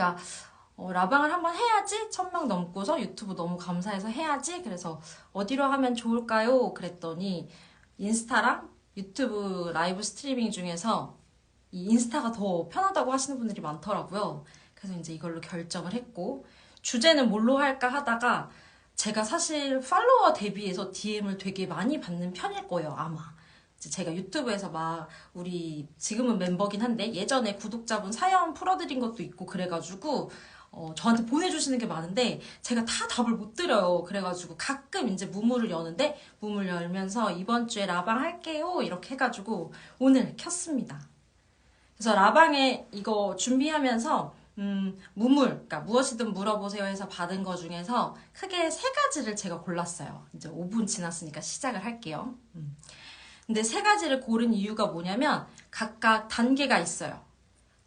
그러니까 어, 라방을 한번 해야지 천명 넘고서 유튜브 너무 감사해서 해야지 그래서 어디로 하면 좋을까요? 그랬더니 인스타랑 유튜브 라이브 스트리밍 중에서 이 인스타가 더 편하다고 하시는 분들이 많더라고요. 그래서 이제 이걸로 결정을 했고 주제는 뭘로 할까 하다가 제가 사실 팔로워 대비해서 DM을 되게 많이 받는 편일 거예요, 아마. 제가 유튜브에서 막 우리 지금은 멤버긴 한데 예전에 구독자분 사연 풀어드린 것도 있고 그래가지고 어, 저한테 보내주시는 게 많은데 제가 다 답을 못 드려요. 그래가지고 가끔 이제 무물을 여는데 무물 열면서 이번 주에 라방 할게요 이렇게 해가지고 오늘 켰습니다. 그래서 라방에 이거 준비하면서 음, 무물, 그러니까 무엇이든 물어보세요 해서 받은 거 중에서 크게 세 가지를 제가 골랐어요. 이제 5분 지났으니까 시작을 할게요. 음. 근데 세 가지를 고른 이유가 뭐냐면 각각 단계가 있어요.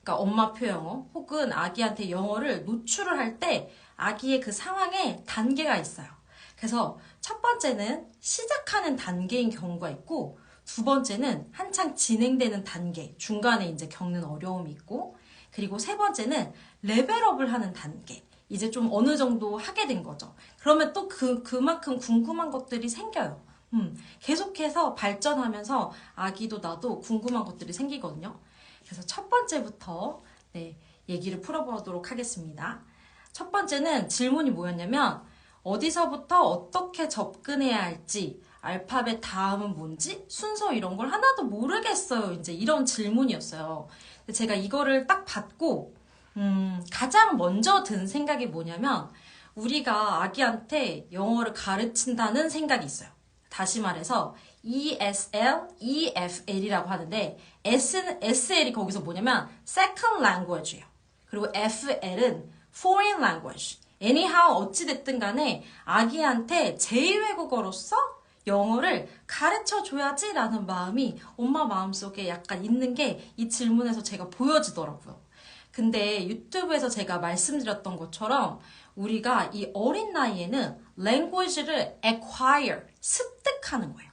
그러니까 엄마표 영어 혹은 아기한테 영어를 노출을 할 때 아기의 그 상황에 단계가 있어요. 그래서 첫 번째는 시작하는 단계인 경우가 있고 두 번째는 한창 진행되는 단계, 중간에 이제 겪는 어려움이 있고 그리고 세 번째는 레벨업을 하는 단계. 이제 좀 어느 정도 하게 된 거죠. 그러면 또 그, 그만큼 궁금한 것들이 생겨요. 음, 계속해서 발전하면서 아기도 나도 궁금한 것들이 생기거든요. 그래서 첫 번째부터 네, 얘기를 풀어보도록 하겠습니다. 첫 번째는 질문이 뭐였냐면 어디서부터 어떻게 접근해야 할지 알파벳 다음은 뭔지 순서 이런 걸 하나도 모르겠어요. 이제 이런 질문이었어요. 제가 이거를 딱 받고 음, 가장 먼저 든 생각이 뭐냐면 우리가 아기한테 영어를 가르친다는 생각이 있어요. 다시 말해서 ESL, EFL이라고 하는데 S는, SL이 거기서 뭐냐면 second language예요. 그리고 FL은 foreign language. anyhow 어찌됐든 간에 아기한테 제2외국어로서 영어를 가르쳐 줘야지 라는 마음이 엄마 마음속에 약간 있는 게 이 질문에서 제가 보여지더라고요. 근데 유튜브에서 제가 말씀드렸던 것처럼 우리가 이 어린 나이에는 language를 acquire, 습득하는 거예요.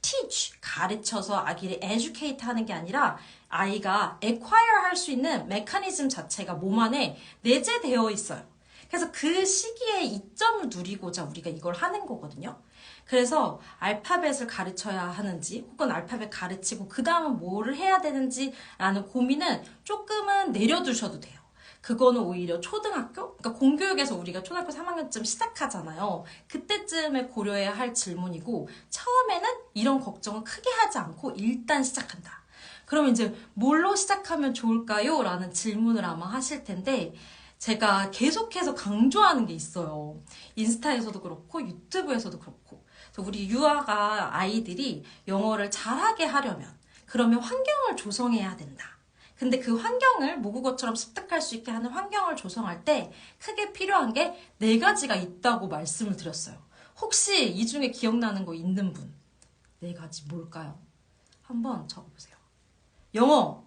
teach, 가르쳐서 아기를 educate 하는 게 아니라 아이가 acquire 할 수 있는 메커니즘 자체가 몸 안에 내재되어 있어요. 그래서 그 시기에 이점을 누리고자 우리가 이걸 하는 거거든요. 그래서 알파벳을 가르쳐야 하는지 혹은 알파벳 가르치고 그 다음은 뭐를 해야 되는지라는 고민은 조금은 내려두셔도 돼요. 그거는 오히려 초등학교? 그러니까 공교육에서 우리가 초등학교 3학년쯤 시작하잖아요. 그때쯤에 고려해야 할 질문이고 처음에는 이런 걱정은 크게 하지 않고 일단 시작한다. 그럼 이제 뭘로 시작하면 좋을까요? 라는 질문을 아마 하실 텐데 제가 계속해서 강조하는 게 있어요. 인스타에서도 그렇고 유튜브에서도 그렇고 우리 유아가 아이들이 영어를 잘하게 하려면 그러면 환경을 조성해야 된다. 근데 그 환경을 모국어처럼 습득할 수 있게 하는 환경을 조성할 때 크게 필요한 게 네 가지가 있다고 말씀을 드렸어요. 혹시 이 중에 기억나는 거 있는 분? 네 가지 뭘까요? 한번 적어보세요. 영어,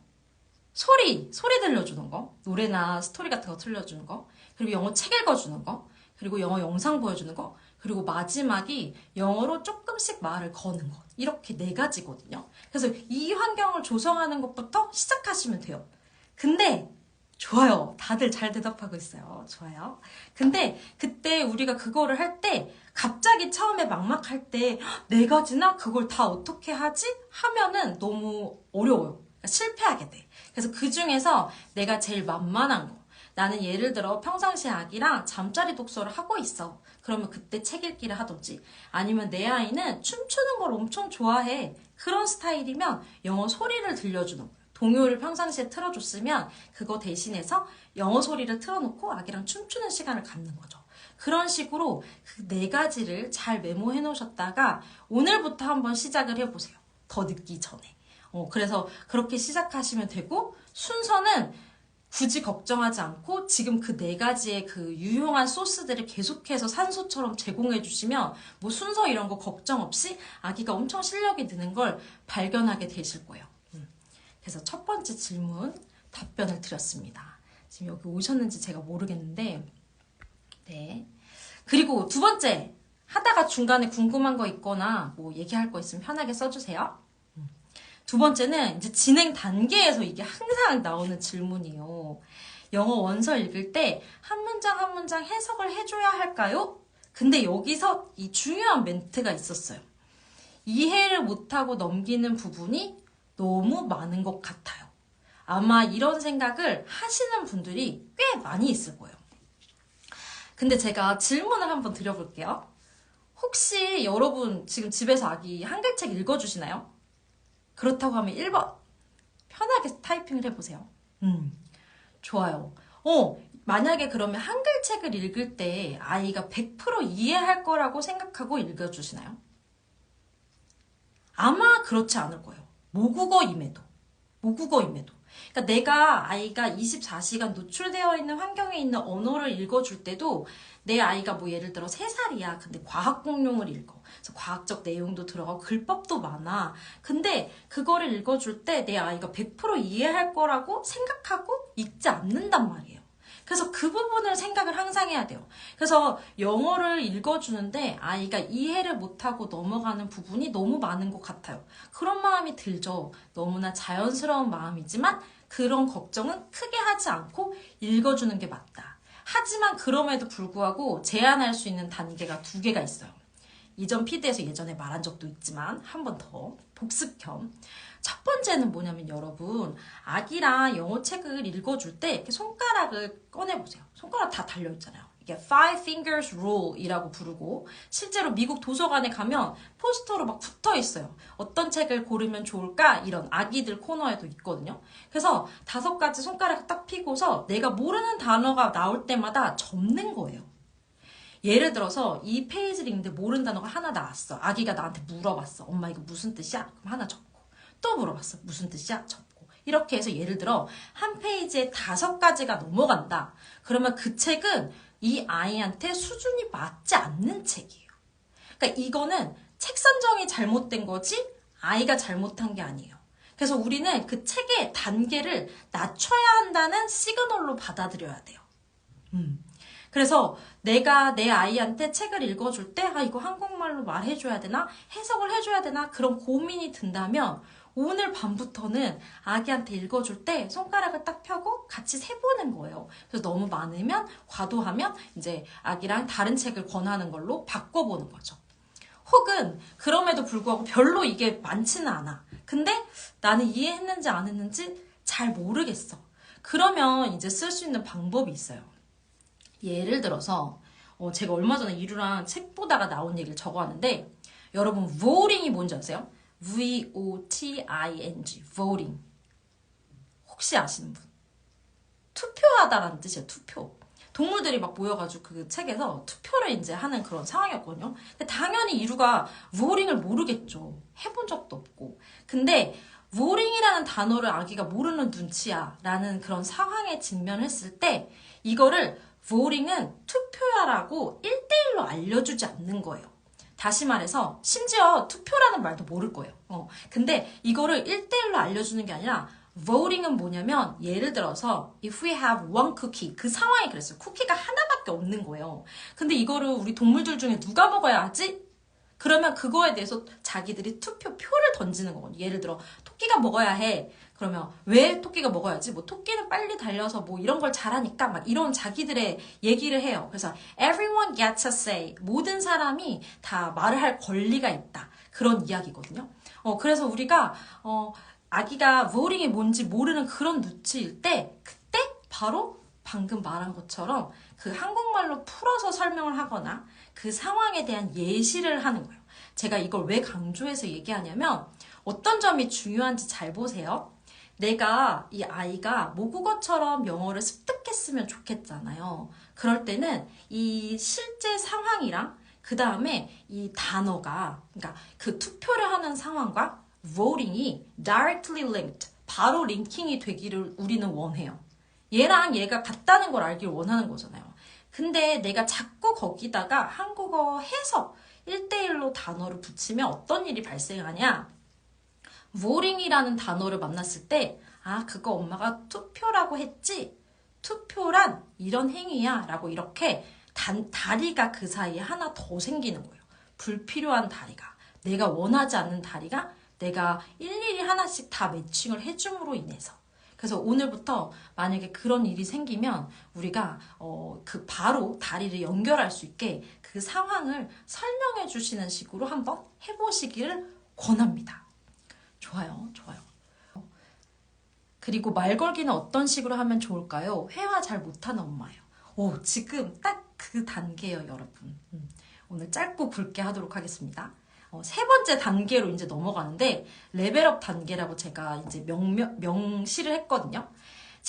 소리, 소리 들려주는 거, 노래나 스토리 같은 거 들려주는 거, 그리고 영어 책 읽어주는 거, 그리고 영어 영상 보여주는 거, 그리고 마지막이 영어로 조금씩 말을 거는 것. 이렇게 네 가지거든요. 그래서 이 환경을 조성하는 것부터 시작하시면 돼요. 근데 좋아요. 다들 잘 대답하고 있어요. 좋아요. 근데 그때 우리가 그거를 할 때 갑자기 처음에 막막할 때 네 가지나 그걸 다 어떻게 하지? 하면은 너무 어려워요. 그러니까 실패하게 돼. 그래서 그 중에서 내가 제일 만만한 거. 나는 예를 들어 평상시 아기랑 잠자리 독서를 하고 있어. 그러면 그때 책 읽기를 하든지 아니면 내 아이는 춤추는 걸 엄청 좋아해. 그런 스타일이면 영어 소리를 들려주는 거예요. 동요를 평상시에 틀어줬으면 그거 대신해서 영어 소리를 틀어놓고 아기랑 춤추는 시간을 갖는 거죠. 그런 식으로 그 네 가지를 잘 메모해 놓으셨다가 오늘부터 한번 시작을 해보세요. 더 늦기 전에. 어, 그래서 그렇게 시작하시면 되고 순서는 굳이 걱정하지 않고 지금 그 네 가지의 그 유용한 소스들을 계속해서 산소처럼 제공해 주시면 뭐 순서 이런 거 걱정 없이 아기가 엄청 실력이 느는 걸 발견하게 되실 거예요. 음. 그래서 첫 번째 질문 답변을 드렸습니다. 지금 여기 오셨는지 제가 모르겠는데 네. 그리고 두 번째 하다가 중간에 궁금한 거 있거나 뭐 얘기할 거 있으면 편하게 써주세요. 두 번째는 이제 진행 단계에서 이게 항상 나오는 질문이에요. 영어 원서 읽을 때 한 문장 한 문장 해석을 해줘야 할까요? 근데 여기서 이 중요한 멘트가 있었어요. 이해를 못하고 넘기는 부분이 너무 많은 것 같아요. 아마 이런 생각을 하시는 분들이 꽤 많이 있을 거예요. 근데 제가 질문을 한번 드려볼게요. 혹시 여러분 지금 집에서 아기 한글책 읽어주시나요? 그렇다고 하면 1번. 편하게 타이핑을 해보세요. 음, 좋아요. 어, 만약에 그러면 한글 책을 읽을 때 아이가 100% 이해할 거라고 생각하고 읽어주시나요? 아마 그렇지 않을 거예요. 모국어임에도. 모국어임에도. 그러니까 내가 아이가 24시간 노출되어 있는 환경에 있는 언어를 읽어줄 때도 내 아이가 뭐 예를 들어 3살이야. 근데 과학 공룡을 읽어. 그래서 과학적 내용도 들어가고 글법도 많아. 근데 그거를 읽어줄 때 내 아이가 100% 이해할 거라고 생각하고 읽지 않는단 말이에요. 그래서 그 부분을 생각을 항상 해야 돼요. 그래서 영어를 읽어주는데 아이가 이해를 못하고 넘어가는 부분이 너무 많은 것 같아요. 그런 마음이 들죠. 너무나 자연스러운 마음이지만 그런 걱정은 크게 하지 않고 읽어주는 게 맞다. 하지만 그럼에도 불구하고 제한할 수 있는 단계가 두 개가 있어요. 이전 피드에서 예전에 말한 적도 있지만 한 번 더 복습 겸. 첫 번째는 뭐냐면 여러분 아기랑 영어 책을 읽어줄 때 이렇게 손가락을 꺼내보세요. 손가락 다 달려있잖아요. 이게 Five Fingers Rule이라고 부르고 실제로 미국 도서관에 가면 포스터로 막 붙어 있어요. 어떤 책을 고르면 좋을까? 이런 아기들 코너에도 있거든요. 그래서 다섯 가지 손가락을 딱 피고서 내가 모르는 단어가 나올 때마다 접는 거예요. 예를 들어서 이 페이지를 읽는데 모르는 단어가 하나 나왔어. 아기가 나한테 물어봤어. 엄마 이거 무슨 뜻이야? 그럼 하나 적고 또 물어봤어. 무슨 뜻이야? 적고 이렇게 해서 예를 들어 한 페이지에 다섯 가지가 넘어간다. 그러면 그 책은 이 아이한테 수준이 맞지 않는 책이에요. 그러니까 이거는 책 선정이 잘못된 거지 아이가 잘못한 게 아니에요. 그래서 우리는 그 책의 단계를 낮춰야 한다는 시그널로 받아들여야 돼요. 음. 그래서 내가 내 아이한테 책을 읽어줄 때, 아, 이거 한국말로 말해줘야 되나? 해석을 해줘야 되나? 그런 고민이 든다면, 오늘 밤부터는 아기한테 읽어줄 때 손가락을 딱 펴고 같이 세보는 거예요. 그래서 너무 많으면, 과도하면, 이제 아기랑 다른 책을 권하는 걸로 바꿔보는 거죠. 혹은, 그럼에도 불구하고 별로 이게 많지는 않아. 근데 나는 이해했는지 안 했는지 잘 모르겠어. 그러면 이제 쓸 수 있는 방법이 있어요. 예를 들어서 어, 제가 얼마 전에 이루랑 책 보다가 나온 얘기를 적어왔는데 여러분 voting이 뭔지 아세요? V-O-T-I-N-G voting. 혹시 아시는 분? 투표하다라는 뜻이에요 투표. 동물들이 막 모여가지고 그 책에서 투표를 이제 하는 그런 상황이었거든요. 근데 당연히 이루가 voting을 모르겠죠. 해본 적도 없고. 근데 voting이라는 단어를 아기가 모르는 눈치야 라는 그런 상황에 직면했을 때 이거를 voting은 투표야라고 1대1로 알려주지 않는 거예요. 다시 말해서 심지어 투표라는 말도 모를 거예요. 어, 근데 이거를 1대1로 알려주는 게 아니라 voting은 뭐냐면 예를 들어서 if we have one cookie 그 상황이 그랬어요. 쿠키가 하나밖에 없는 거예요. 근데 이거를 우리 동물들 중에 누가 먹어야 하지? 그러면 그거에 대해서 자기들이 투표 표를 던지는 거거든요. 예를 들어 토끼가 먹어야 해. 그러면 왜 토끼가 먹어야지? 뭐 토끼는 빨리 달려서 뭐 이런 걸 잘하니까 막 이런 자기들의 얘기를 해요. 그래서 everyone gets a say. 모든 사람이 다 말을 할 권리가 있다. 그런 이야기거든요. 어 그래서 우리가 어 아기가 voting이 뭔지 모르는 그런 눈치일 때 그때 바로 방금 말한 것처럼 그 한국말로 풀어서 설명을 하거나 그 상황에 대한 예시를 하는 거예요. 제가 이걸 왜 강조해서 얘기하냐면 어떤 점이 중요한지 잘 보세요. 내가 이 아이가 모국어처럼 영어를 습득했으면 좋겠잖아요. 그럴 때는 이 실제 상황이랑 그 다음에 이 단어가 그러니까 그 투표를 하는 상황과 voting이 directly linked 바로 링킹이 되기를 우리는 원해요. 얘랑 얘가 같다는 걸 알길 원하는 거잖아요. 근데 내가 자꾸 거기다가 한국어 해석 1대1로 단어를 붙이면 어떤 일이 발생하냐? Voting이라는 단어를 만났을 때, 아, 그거 엄마가 투표라고 했지? 투표란 이런 행위야. 라고 이렇게 단, 다리가 그 사이에 하나 더 생기는 거예요. 불필요한 다리가. 내가 원하지 않는 다리가 내가 일일이 하나씩 다 매칭을 해줌으로 인해서. 그래서 오늘부터 만약에 그런 일이 생기면 우리가 어, 그 바로 다리를 연결할 수 있게 그 상황을 설명해 주시는 식으로 한번 해보시기를 권합니다. 좋아요, 좋아요. 그리고 말 걸기는 어떤 식으로 하면 좋을까요? 회화 잘 못하는 엄마예요. 오, 지금 딱 그 단계예요, 여러분. 음, 오늘 짧고 굵게 하도록 하겠습니다. 어, 세 번째 단계로 이제 넘어가는데 레벨업 단계라고 제가 이제 명, 명시를 했거든요.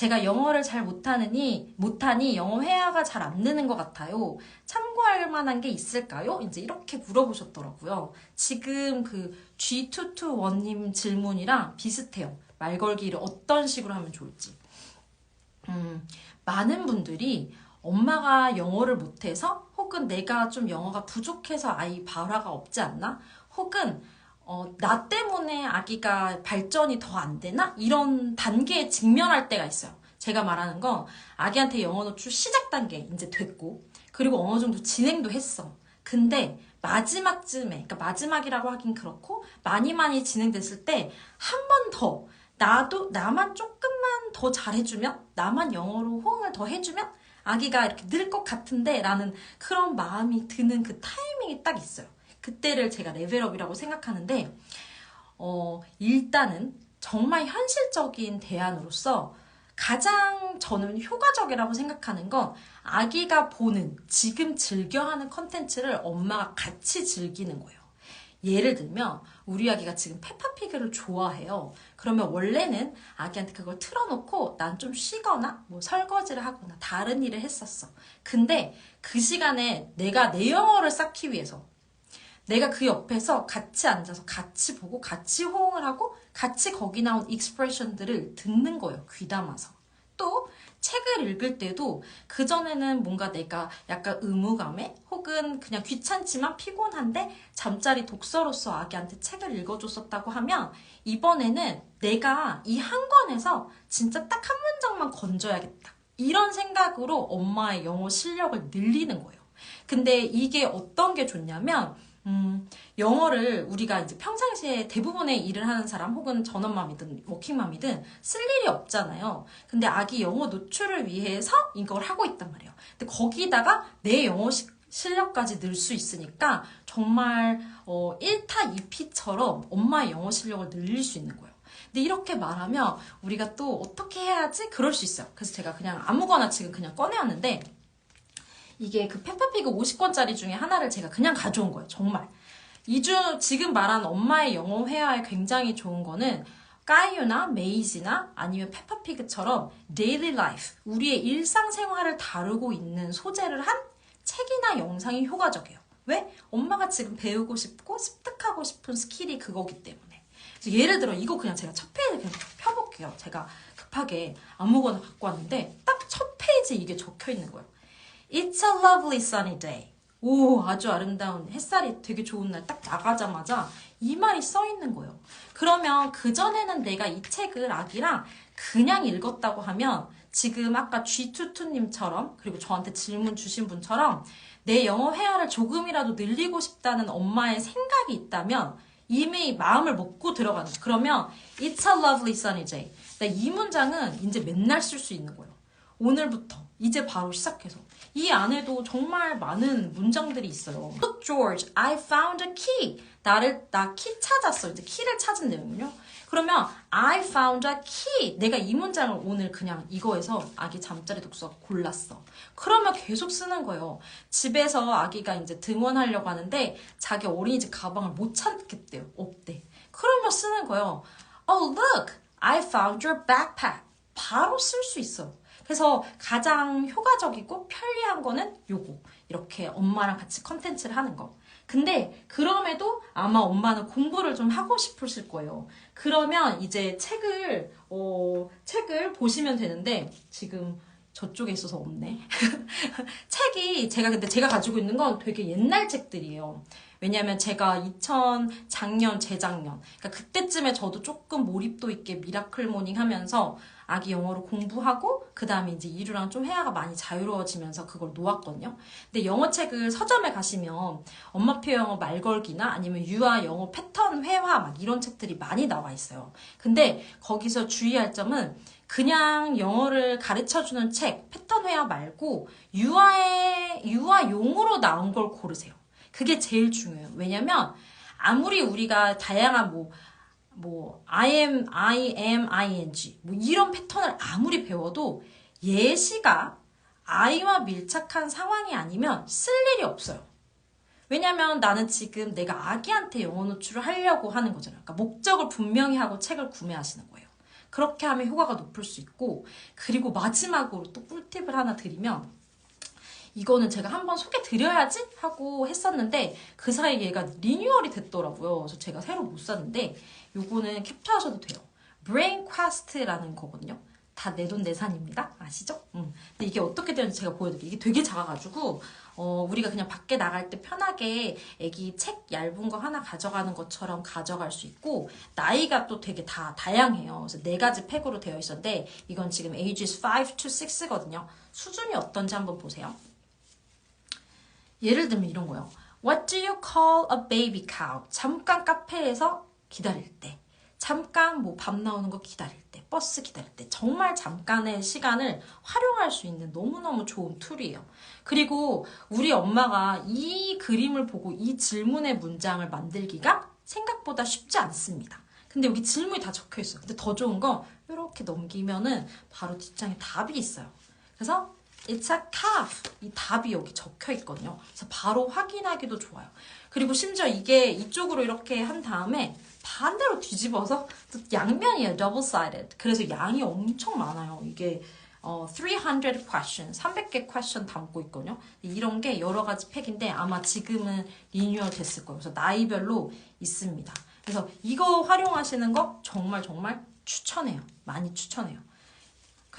제가 영어를 잘 못하느니 못하니 영어 회화가 잘안 되는 것 같아요. 참고할 만한 게 있을까요? 이제 이렇게 물어보셨더라고요. 지금 그 G221님 질문이랑 비슷해요. 말 걸기를 어떤 식으로 하면 좋을지. 음, 많은 분들이 엄마가 영어를 못해서 혹은 내가 좀 영어가 부족해서 아이 발화가 없지 않나? 혹은 어, 나 때문에 아기가 발전이 더 안 되나? 이런 단계에 직면할 때가 있어요. 제가 말하는 건 아기한테 영어 노출 시작 단계 이제 됐고 그리고 어느 정도 진행도 했어. 근데 마지막쯤에 그러니까 마지막이라고 하긴 그렇고 많이 많이 진행됐을 때 한 번 더 나도 나만 조금만 더 잘해주면 나만 영어로 호응을 더 해주면 아기가 이렇게 늘 것 같은데 라는 그런 마음이 드는 그 타이밍이 딱 있어요. 그때를 제가 레벨업이라고 생각하는데 어, 일단은 정말 현실적인 대안으로서 가장 저는 효과적이라고 생각하는 건 아기가 보는 지금 즐겨하는 컨텐츠를 엄마가 같이 즐기는 거예요. 예를 들면 우리 아기가 지금 페파피그를 좋아해요. 그러면 원래는 아기한테 그걸 틀어놓고 난 좀 쉬거나 뭐 설거지를 하거나 다른 일을 했었어. 근데 그 시간에 내가 내 영어를 쌓기 위해서 내가 그 옆에서 같이 앉아서 같이 보고 같이 호응을 하고 같이 거기 나온 익스프레션들을 듣는 거예요. 귀담아서. 또 책을 읽을 때도 그전에는 뭔가 내가 약간 의무감에 혹은 그냥 귀찮지만 피곤한데 잠자리 독서로서 아기한테 책을 읽어줬었다고 하면 이번에는 내가 이 한 권에서 진짜 딱 한 문장만 건져야겠다. 이런 생각으로 엄마의 영어 실력을 늘리는 거예요. 근데 이게 어떤 게 좋냐면 음, 영어를 우리가 이제 평상시에 대부분의 일을 하는 사람 혹은 전업맘이든 워킹맘이든 쓸 일이 없잖아요. 근데 아기 영어 노출을 위해서 이걸 하고 있단 말이에요. 근데 거기다가 내 영어 시, 실력까지 늘 수 있으니까 정말 어, 1타 2피처럼 엄마의 영어 실력을 늘릴 수 있는 거예요. 근데 이렇게 말하면 우리가 또 어떻게 해야지? 그럴 수 있어요. 그래서 제가 그냥 아무거나 지금 그냥 꺼내왔는데 이게 그 페퍼피그 50권짜리 중에 하나를 제가 그냥 가져온 거예요. 정말. 이중 지금 말한 엄마의 영어 회화에 굉장히 좋은 거는 까이유나 메이지나 아니면 페퍼피그처럼 데일리 라이프, 우리의 일상생활을 다루고 있는 소재를 한 책이나 영상이 효과적이에요. 왜? 엄마가 지금 배우고 싶고 습득하고 싶은 스킬이 그거기 때문에. 그래서 예를 들어 이거 그냥 제가 첫 페이지 그냥 펴볼게요. 제가 급하게 아무거나 갖고 왔는데 딱 첫 페이지에 이게 적혀 있는 거예요. It's a lovely sunny day. 오, 아주 아름다운 햇살이 되게 좋은 날 딱 나가자마자 이 말이 써 있는 거예요. 그러면 그전에는 내가 이 책을 아기랑 그냥 읽었다고 하면 지금 아까 G22님처럼 그리고 저한테 질문 주신 분처럼 내 영어 회화를 조금이라도 늘리고 싶다는 엄마의 생각이 있다면 이미 마음을 먹고 들어가는. 그러면 It's a lovely sunny day. 이 문장은 이제 맨날 쓸 수 있는 거예요. 오늘부터 이제 바로 시작해서 이 안에도 정말 많은 문장들이 있어요. Look, George, I found a key. 나를 나 키 찾았어. 이제 키를 찾은 내용은요. 그러면 I found a key. 내가 이 문장을 오늘 그냥 이거에서 아기 잠자리 독서 골랐어. 그러면 계속 쓰는 거예요. 집에서 아기가 이제 등원하려고 하는데 자기 어린이집 가방을 못 찾겠대요. 없대. 그러면 쓰는 거예요. Oh, look, I found your backpack. 바로 쓸 수 있어요. 그래서 가장 효과적이고 편리한 거는 요거. 이렇게 엄마랑 같이 컨텐츠를 하는 거. 근데 그럼에도 아마 엄마는 공부를 좀 하고 싶으실 거예요. 그러면 이제 책을 어 책을 보시면 되는데 지금 저쪽에 있어서 없네. 책이 제가 근데 제가 가지고 있는 건 되게 옛날 책들이에요. 왜냐면 제가 2000 작년 재작년 그러니까 그때쯤에 저도 조금 몰입도 있게 미라클 모닝 하면서 아기 영어로 공부하고 그 다음에 이제 이루랑 좀 회화가 많이 자유로워지면서 그걸 놓았거든요. 근데 영어 책을 서점에 가시면 엄마표 영어 말걸기나 아니면 유아 영어 패턴 회화 막 이런 책들이 많이 나와 있어요. 근데 거기서 주의할 점은 그냥 영어를 가르쳐주는 책, 패턴 회화 말고 유아의, 유아용으로 나온 걸 고르세요. 그게 제일 중요해요. 왜냐면 아무리 우리가 다양한 뭐, 뭐, I am, I am, ing, 뭐 이런 패턴을 아무리 배워도 예시가 아이와 밀착한 상황이 아니면 쓸 일이 없어요. 왜냐면 나는 지금 내가 아기한테 영어 노출을 하려고 하는 거잖아요. 그러니까 목적을 분명히 하고 책을 구매하시는 거예요. 그렇게 하면 효과가 높을 수 있고, 그리고 마지막으로 또 꿀팁을 하나 드리면, 이거는 제가 한번 소개 드려야지 하고 했었는데 그 사이에 얘가 리뉴얼이 됐더라고요. 그래서 제가 새로 못 샀는데 요거는 캡처하셔도 돼요. 브레인 퀘스트라는 거거든요. 다 내돈 내산입니다. 아시죠? 음. 근데 이게 어떻게 되는지 제가 보여드릴게요. 이게 되게 작아가지고 어, 우리가 그냥 밖에 나갈 때 편하게 애기 책 얇은 거 하나 가져가는 것처럼 가져갈 수 있고 나이가 또 되게 다 다양해요. 그래서 네 가지 팩으로 되어 있었는데 이건 지금 ages 5 to 6거든요. 수준이 어떤지 한번 보세요. 예를 들면 이런 거요. What do you call a baby cow? 잠깐 카페에서 기다릴 때. 잠깐 뭐 밥 나오는 거 기다릴 때. 버스 기다릴 때. 정말 잠깐의 시간을 활용할 수 있는 너무너무 좋은 툴이에요. 그리고 우리 엄마가 이 그림을 보고 이 질문의 문장을 만들기가 생각보다 쉽지 않습니다. 근데 여기 질문이 다 적혀 있어요. 근데 더 좋은 건 이렇게 넘기면은 바로 뒷장에 답이 있어요. 그래서 It's a calf. 이 답이 여기 적혀 있거든요. 그래서 바로 확인하기도 좋아요. 그리고 심지어 이게 이쪽으로 이렇게 한 다음에 반대로 뒤집어서 또 양면이에요. double sided. 그래서 양이 엄청 많아요. 이게 어, 300 question, 300개 question 담고 있거든요. 이런 게 여러 가지 팩인데 아마 지금은 리뉴얼 됐을 거예요. 그래서 나이별로 있습니다. 그래서 이거 활용하시는 거 정말 정말 추천해요. 많이 추천해요.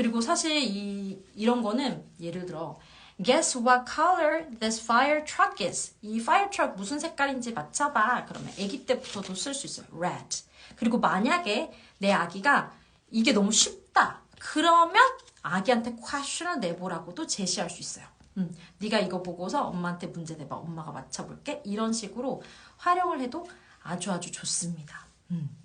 그리고 사실 이, 이런 거는 예를 들어 Guess what color this fire truck is? 이 fire truck 무슨 색깔인지 맞춰봐. 그러면 아기 때부터도 쓸 수 있어요. Red. 그리고 만약에 내 아기가 이게 너무 쉽다. 그러면 아기한테 question을 내보라고도 제시할 수 있어요. 음, 네가 이거 보고서 엄마한테 문제 내봐. 엄마가 맞춰볼게. 이런 식으로 활용을 해도 아주 아주 좋습니다. 음.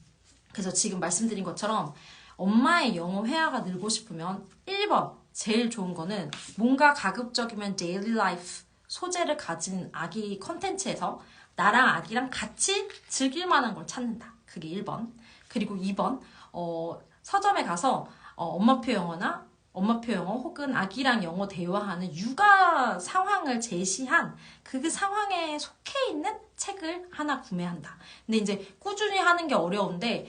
그래서 지금 말씀드린 것처럼 엄마의 영어 회화가 늘고 싶으면 1번 제일 좋은 거는 뭔가 가급적이면 daily life 소재를 가진 아기 컨텐츠에서 나랑 아기랑 같이 즐길 만한 걸 찾는다. 그게 1번. 그리고 2번 어, 서점에 가서 어, 엄마표 영어나 엄마표 영어 혹은 아기랑 영어 대화하는 육아 상황을 제시한 그 상황에 속해 있는 책을 하나 구매한다. 근데 이제 꾸준히 하는 게 어려운데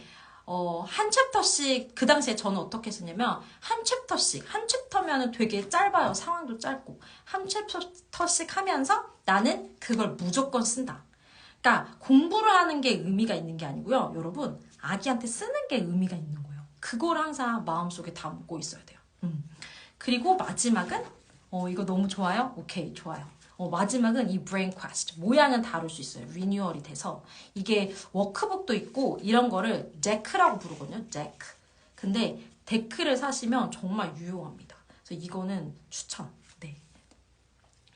어, 한 챕터씩 그 당시에 저는 어떻게 했었냐면 한 챕터씩 한 챕터면은 되게 짧아요 상황도 짧고 한 챕터씩 하면서 나는 그걸 무조건 쓴다. 그러니까 공부를 하는 게 의미가 있는 게 아니고요 여러분 아기한테 쓰는 게 의미가 있는 거예요. 그걸 항상 마음속에 담고 있어야 돼요. 음. 그리고 마지막은 어 이거 너무 좋아요? 오케이 좋아요. 어, 마지막은 이 브레인 퀘스트 모양은 다룰 수 있어요. 리뉴얼이 돼서 이게 워크북도 있고 이런 거를 데크라고 부르거든요. 데크. 근데 데크를 사시면 정말 유용합니다. 그래서 이거는 추천. 네.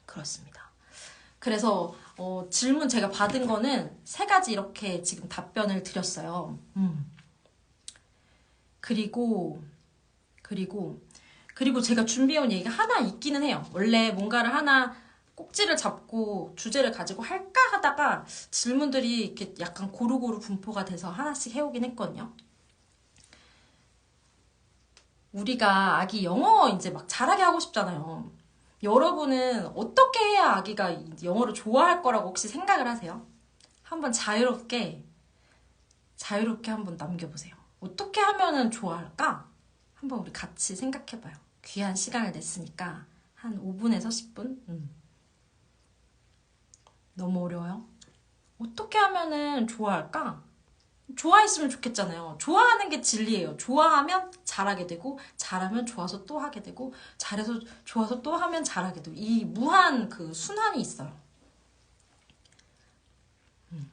그렇습니다. 그래서 어, 질문 제가 받은 거는 세 가지 이렇게 지금 답변을 드렸어요. 음. 그리고 그리고 그리고 제가 준비해온 얘기가 하나 있기는 해요. 원래 뭔가를 하나 꼭지를 잡고 주제를 가지고 할까 하다가 질문들이 이렇게 약간 고루고루 분포가 돼서 하나씩 해오긴 했거든요. 우리가 아기 영어 이제 막 잘하게 하고 싶잖아요. 여러분은 어떻게 해야 아기가 영어를 좋아할 거라고 혹시 생각을 하세요? 한번 자유롭게, 자유롭게 한번 남겨보세요. 어떻게 하면은 좋아할까? 한번 우리 같이 생각해봐요. 귀한 시간을 냈으니까 한 5분에서 10분? 음. 너무 어려워요? 어떻게 하면은 좋아할까? 좋아했으면 좋겠잖아요. 좋아하는 게 진리예요. 좋아하면 잘하게 되고, 잘하면 좋아서 또 하게 되고, 잘해서 좋아서 또 하면 잘하게 되고, 이 무한 그 순환이 있어요. 음.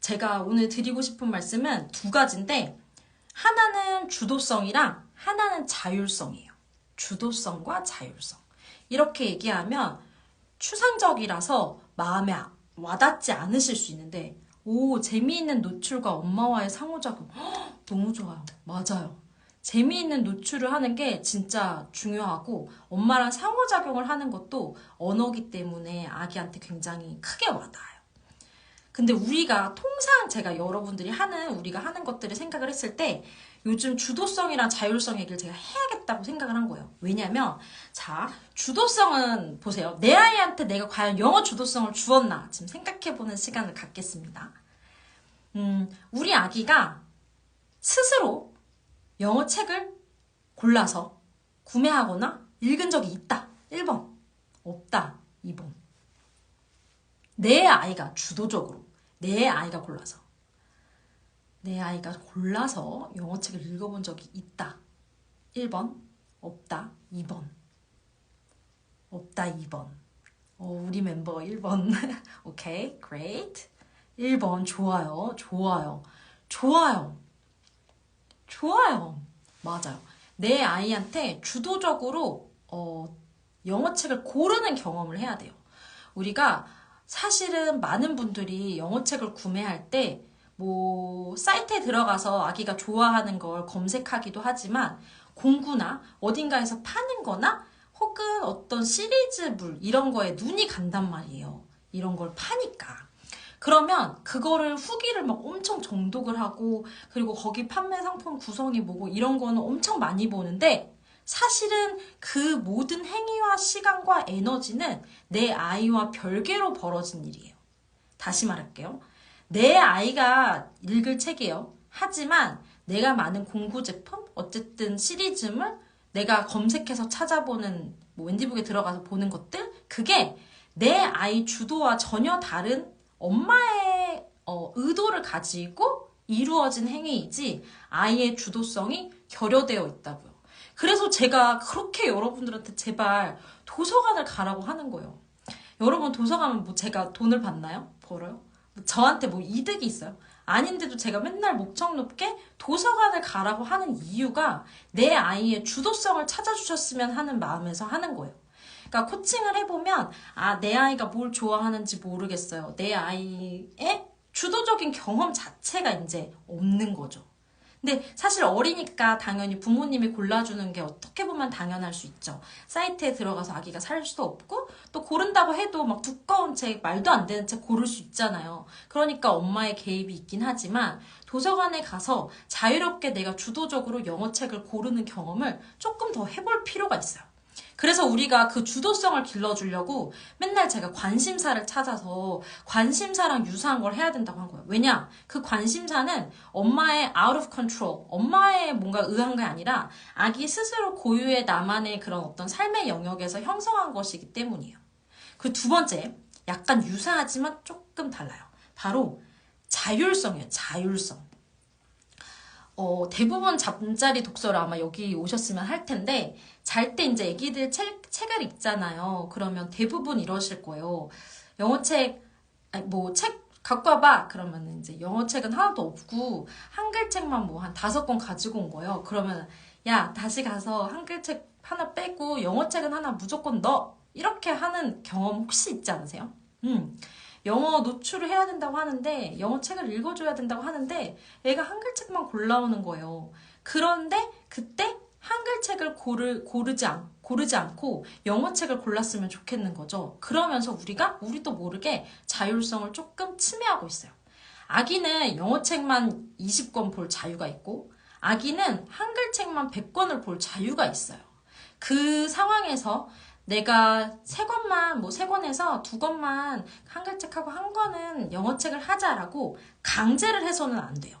제가 오늘 드리고 싶은 말씀은 두 가지인데, 하나는 주도성이랑 하나는 자율성이에요. 주도성과 자율성. 이렇게 얘기하면 추상적이라서 마음에 와닿지 않으실 수 있는데 오 재미있는 노출과 엄마와의 상호작용 허, 너무 좋아요. 맞아요. 재미있는 노출을 하는 게 진짜 중요하고 엄마랑 상호작용을 하는 것도 언어기 때문에 아기한테 굉장히 크게 와닿아요. 근데 우리가 통상 제가 여러분들이 하는 우리가 하는 것들을 생각을 했을 때 요즘 주도성이랑 자율성 얘기를 제가 해야겠다고 생각을 한 거예요. 왜냐면 자 주도성은 보세요. 내 아이한테 내가 과연 영어 주도성을 주었나 지금 생각해보는 시간을 갖겠습니다. 음, 우리 아기가 스스로 영어 책을 골라서 구매하거나 읽은 적이 있다. 1번. 없다. 2번. 내 아이가 주도적으로 내 아이가 골라서 내 아이가 골라서 영어 책을 읽어본 적이 있다. 1번. 없다. 2번. 없다. 2번. 어, 우리 멤버 1번. 오케이. great. 1번. 좋아요. 좋아요. 좋아요. 좋아요. 맞아요. 내 아이한테 주도적으로 어, 영어 책을 고르는 경험을 해야 돼요. 우리가 사실은 많은 분들이 영어 책을 구매할 때 뭐 사이트에 들어가서 아기가 좋아하는 걸 검색하기도 하지만 공구나 어딘가에서 파는 거나 혹은 어떤 시리즈물 이런 거에 눈이 간단 말이에요. 이런 걸 파니까. 그러면 그거를 후기를 막 엄청 정독을 하고 그리고 거기 판매 상품 구성이 뭐고 이런 거는 엄청 많이 보는데 사실은 그 모든 행위와 시간과 에너지는 내 아이와 별개로 벌어진 일이에요. 다시 말할게요. 내 아이가 읽을 책이에요. 하지만 내가 많은 공구 제품, 어쨌든 시리즈물, 내가 검색해서 찾아보는 뭐 웬디북에 들어가서 보는 것들, 그게 내 아이 주도와 전혀 다른 엄마의 어, 의도를 가지고 이루어진 행위이지 아이의 주도성이 결여되어 있다고요. 그래서 제가 그렇게 여러분들한테 제발 도서관을 가라고 하는 거예요. 여러분 도서관은 뭐 제가 돈을 받나요? 벌어요? 저한테 뭐 이득이 있어요? 아닌데도 제가 맨날 목청 높게 도서관을 가라고 하는 이유가 내 아이의 주도성을 찾아주셨으면 하는 마음에서 하는 거예요. 그러니까 코칭을 해보면 아 내 아이가 뭘 좋아하는지 모르겠어요. 내 아이의 주도적인 경험 자체가 이제 없는 거죠. 근데 사실 어리니까 당연히 부모님이 골라주는 게 어떻게 보면 당연할 수 있죠. 사이트에 들어가서 아기가 살 수도 없고 또 고른다고 해도 막 두꺼운 책, 말도 안 되는 책 고를 수 있잖아요. 그러니까 엄마의 개입이 있긴 하지만 도서관에 가서 자유롭게 내가 주도적으로 영어 책을 고르는 경험을 조금 더 해볼 필요가 있어요. 그래서 우리가 그 주도성을 길러주려고 맨날 제가 관심사를 찾아서 관심사랑 유사한 걸 해야 된다고 한 거예요. 왜냐? 그 관심사는 엄마의 out of control, 엄마의 뭔가 의한 게 아니라 아기 스스로 고유의 나만의 그런 어떤 삶의 영역에서 형성한 것이기 때문이에요. 그 두 번째, 약간 유사하지만 조금 달라요. 바로 자율성이에요. 자율성. 어, 대부분 잠자리 독서를 아마 여기 오셨으면 할 텐데, 잘 때 이제 애기들 책, 책을 읽잖아요. 그러면 대부분 이러실 거예요. 영어 책, 뭐, 책 갖고 와봐. 그러면 이제 영어 책은 하나도 없고, 한글 책만 뭐 한 다섯 권 가지고 온 거예요. 그러면, 야, 다시 가서 한글 책 하나 빼고, 영어 책은 하나 무조건 넣어. 이렇게 하는 경험 혹시 있지 않으세요? 음. 영어 노출을 해야 된다고 하는데 영어 책을 읽어줘야 된다고 하는데 애가 한글 책만 골라오는 거예요. 그런데 그때 한글 책을 고르, 고르지, 않, 고르지 않고 영어 책을 골랐으면 좋겠는 거죠. 그러면서 우리가 우리도 모르게 자율성을 조금 침해하고 있어요. 아기는 영어 책만 20권 볼 자유가 있고 아기는 한글 책만 100권을 볼 자유가 있어요. 그 상황에서 내가 세 권만 뭐 세 권에서 두 권만 한글책 하고 한 권은 영어책을 하자라고 강제를 해서는 안 돼요.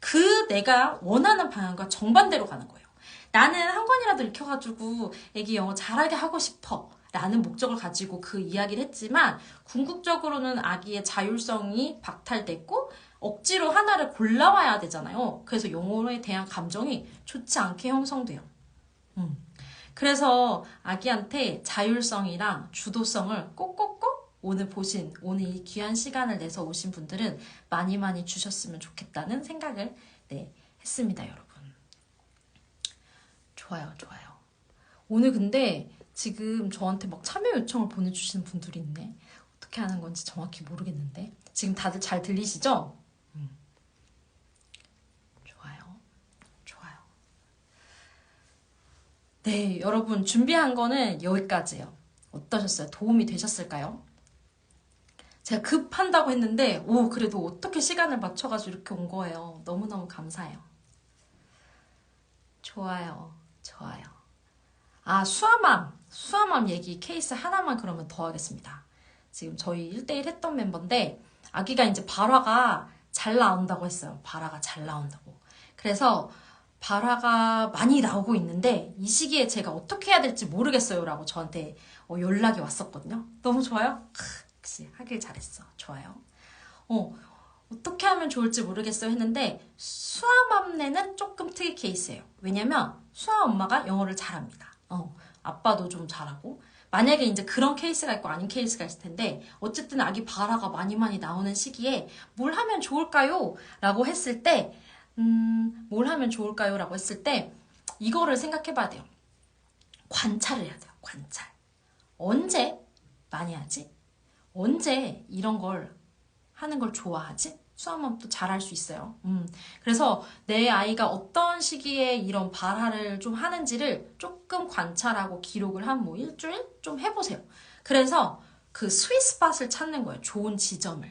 그 내가 원하는 방향과 정반대로 가는 거예요. 나는 한 권이라도 읽혀가지고 애기 영어 잘하게 하고 싶어. 라는 목적을 가지고 그 이야기를 했지만 궁극적으로는 아기의 자율성이 박탈됐고 억지로 하나를 골라와야 되잖아요. 그래서 영어에 대한 감정이 좋지 않게 형성돼요. 음. 그래서 아기한테 자율성이랑 주도성을 꼭꼭꼭 오늘 보신 오늘 이 귀한 시간을 내서 오신 분들은 많이 많이 주셨으면 좋겠다는 생각을 네, 했습니다, 여러분. 좋아요, 좋아요. 오늘 근데 지금 저한테 막 참여 요청을 보내주시는 분들이 있네. 어떻게 하는 건지 정확히 모르겠는데. 지금 다들 잘 들리시죠? 음. 좋아요. 좋아요. 네, 여러분 준비한 거는 여기까지예요. 어떠셨어요? 도움이 되셨을까요? 제가 급한다고 했는데, 오, 그래도 어떻게 시간을 맞춰가지고 이렇게 온 거예요. 너무너무 감사해요. 좋아요. 좋아요. 아, 수아맘. 수아맘 얘기 케이스 하나만 그러면 더 하겠습니다. 지금 저희 1대1 했던 멤버인데, 아기가 이제 발화가 잘 나온다고 했어요. 발화가 잘 나온다고. 그래서 발화가 많이 나오고 있는데, 이 시기에 제가 어떻게 해야 될지 모르겠어요. 라고 저한테 어, 연락이 왔었거든요. 너무 좋아요? 크, 역시 하길 잘했어. 좋아요. 어, 어떻게 하면 좋을지 모르겠어요 했는데 수아맘네는 조금 특이 케이스예요. 왜냐면 수아 엄마가 영어를 잘합니다. 어, 아빠도 좀 잘하고 만약에 이제 그런 케이스가 있고 아닌 케이스가 있을 텐데 어쨌든 아기 발화가 많이 많이 나오는 시기에 뭘 하면 좋을까요? 라고 했을 때 음, 뭘 하면 좋을까요? 라고 했을 때 이거를 생각해 봐야 돼요. 관찰을 해야 돼요. 관찰. 언제 많이 하지? 언제 이런 걸 하는 걸 좋아하지? 수학만 또 잘할 수 있어요. 음. 그래서 내 아이가 어떤 시기에 이런 발화를 좀 하는지를 조금 관찰하고 기록을 한 뭐 일주일 좀 해보세요. 그래서 그 스위스팟을 찾는 거예요. 좋은 지점을.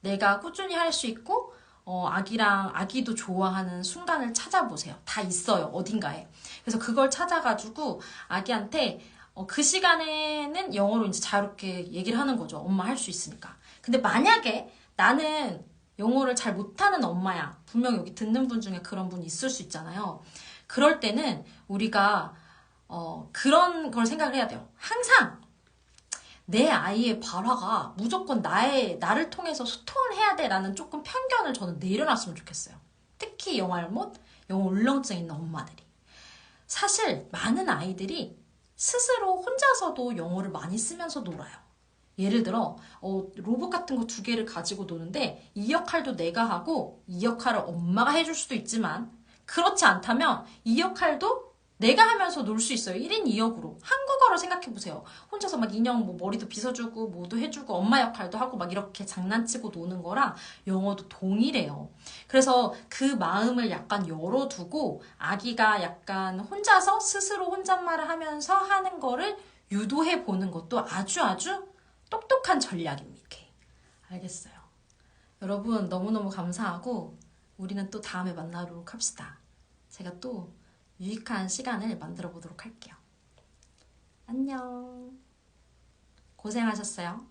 내가 꾸준히 할 수 있고, 어, 아기랑 아기도 좋아하는 순간을 찾아보세요. 다 있어요. 어딘가에. 그래서 그걸 찾아가지고 아기한테 어, 그 시간에는 영어로 이제 자유롭게 얘기를 하는 거죠. 엄마 할 수 있으니까. 근데 만약에 나는 영어를 잘 못하는 엄마야. 분명 여기 듣는 분 중에 그런 분 있을 수 있잖아요. 그럴 때는 우리가 어, 그런 걸 생각을 해야 돼요. 항상 내 아이의 발화가 무조건 나의 나를 통해서 소통을 해야 돼라는 조금 편견을 저는 내려놨으면 좋겠어요. 특히 영어 알못, 영어 울렁증 있는 엄마들이. 사실 많은 아이들이 스스로 혼자서도 영어를 많이 쓰면서 놀아요. 예를 들어 어, 로봇 같은 거 두 개를 가지고 노는데 이 역할도 내가 하고 이 역할을 엄마가 해줄 수도 있지만 그렇지 않다면 이 역할도 내가 하면서 놀 수 있어요. 1인 2역으로. 한국어로 생각해보세요. 혼자서 막 인형 뭐 머리도 빗어주고 뭐도 해주고 엄마 역할도 하고 막 이렇게 장난치고 노는 거랑 영어도 동일해요. 그래서 그 마음을 약간 열어두고 아기가 약간 혼자서 스스로 혼잣말을 하면서 하는 거를 유도해 보는 것도 아주 아주 똑똑한 전략입니다. 알겠어요. 여러분 너무너무 감사하고 우리는 또 다음에 만나도록 합시다. 제가 또 유익한 시간을 만들어 보도록 할게요. 안녕. 고생하셨어요.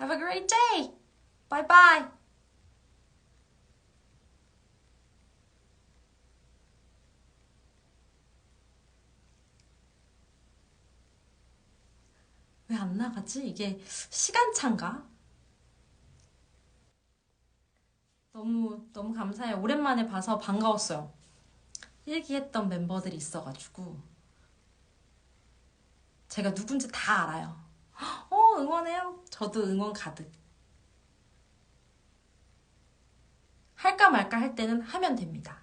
Have a great day. Bye bye. 왜 안 나가지? 이게 시간 차인가? 너무 너무 감사해요. 오랜만에 봐서 반가웠어요. 일기했던 멤버들이 있어가지고 제가 누군지 다 알아요. 어 응원해요. 저도 응원 가득. 할까 말까 할 때는 하면 됩니다.